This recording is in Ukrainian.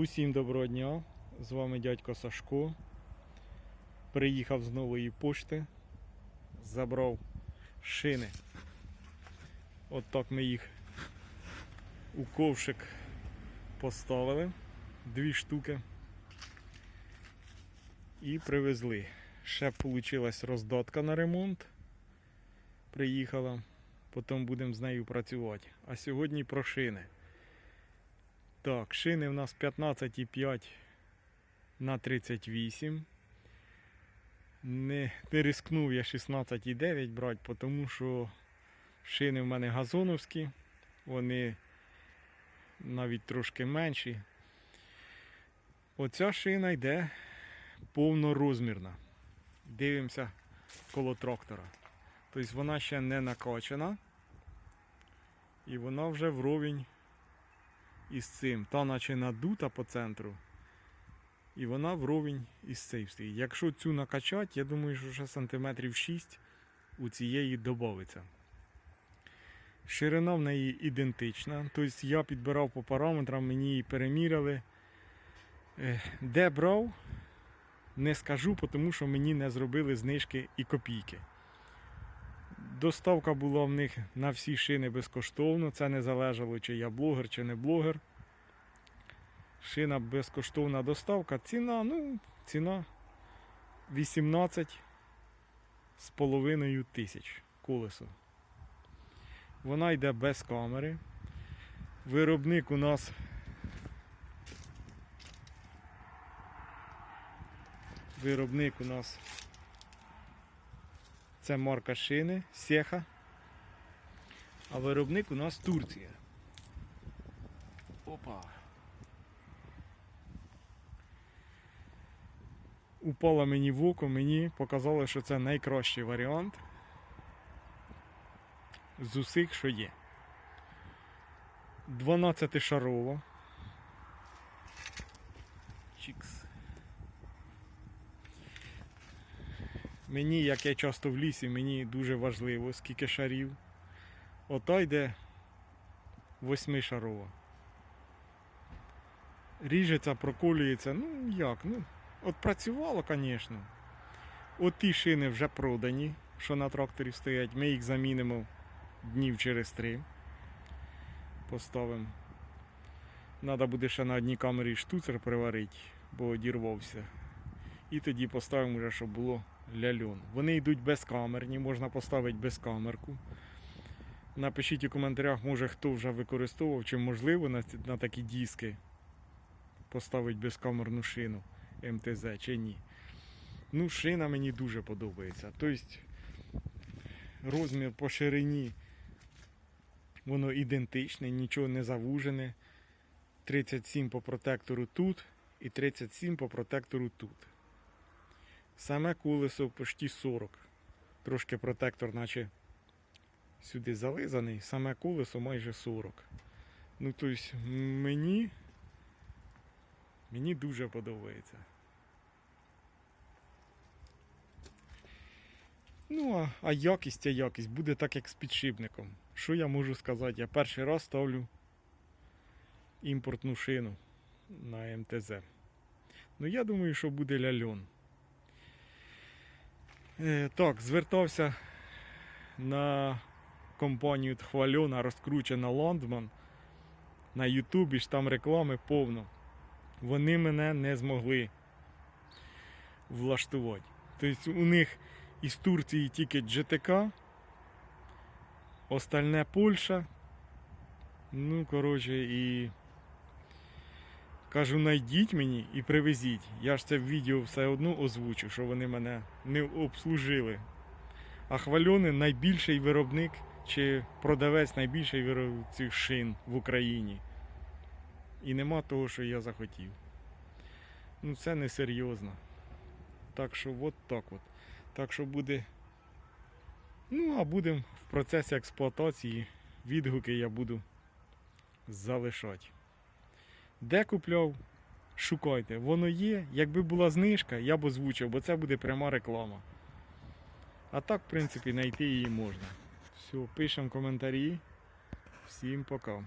Усім доброго дня! З вами дядько Сашко. Приїхав з нової пошти, забрав шини. От так ми їх у ковшик поставили. Дві штуки. І привезли. Ще вийшла роздатка на ремонт. Приїхала. Потім будемо з нею працювати. А сьогодні про шини. Так, шини в нас 15,5 на 38. Не, не рискнув я 16,9 брати, тому що шини в мене газоновські, вони навіть трошки менші. Оця шина йде повнорозмірна. Дивимося коло трактора. Тобто вона ще не накачана. І вона вже вровень із цим. Та наче надута по центру. І вона вровень із цим. Якщо цю накачати, я думаю, що ще сантиметрів 6 у цієї додається. Ширина в неї ідентична. Тобто я підбирав по параметрам, мені її переміряли. Е, Де брав, не скажу, тому що мені не зробили знижки і копійки. Доставка була в них на всі шини безкоштовно. Це не залежало, чи я блогер, чи не блогер. Шина безкоштовна доставка. Ціна, ну, ціна 18 з половиною тисяч колесо. Вона йде без камери. Виробник у нас Виробник у нас це марка шини Сеха. А виробник у нас Турція. Опа. Упала мені в око, мені показали, що це найкращий варіант з усіх, що є. 12 шарова. Чікс. Мені, як я часто в лісі, мені дуже важливо, скільки шарів. Ота йде восьмишарова. Ріжеться, проколюється. Ну як? Ну, от працювало, звісно. От ті шини вже продані, що на тракторі стоять. Ми їх замінимо днів через три. Поставимо. Треба буде ще на одній камері штуцер приварити, бо одірвався. І тоді поставимо вже, щоб було ляльон. Вони йдуть безкамерні, можна поставити безкамерку. Напишіть у коментарях, може хто вже використовував, чи можливо на, на такі диски поставити безкамерну шину МТЗ чи ні. Ну, шина мені дуже подобається. Тобто розмір по ширині воно ідентичне, нічого не завужене. 37 по протектору тут і 37 по протектору тут. Саме колесо почти 40. Трошки протектор, наче сюди зализаний, саме колесо майже 40. Ну, тобто, мені, мені дуже подобається. Ну, а, а якість, а якість буде так, як з підшипником. Що я можу сказати? Я перший раз ставлю імпортну шину на МТЗ. Ну, я думаю, що буде ляльон. Е, так, звертався на компанію Тхвальона, розкручена Ландман на Ютубі, ж там реклами повно. Вони мене не змогли влаштувати. Тобто у них із Турції тільки GTK, остальне Польща. Ну, коротше, і кажу, найдіть мені і привезіть. Я ж це в відео все одно озвучу, що вони мене не обслужили. А хвальони найбільший виробник чи продавець найбільший виробник шин в Україні. І нема того, що я захотів. Ну це не серйозно. Так що от так от. Так що буде. Ну, а будемо в процесі експлуатації. Відгуки я буду залишати. Де купляв? Шукайте. Воно є. Якби була знижка, я б озвучив, бо це буде пряма реклама. А так, в принципі, знайти її можна. Все, пишемо коментарі. Всім пока.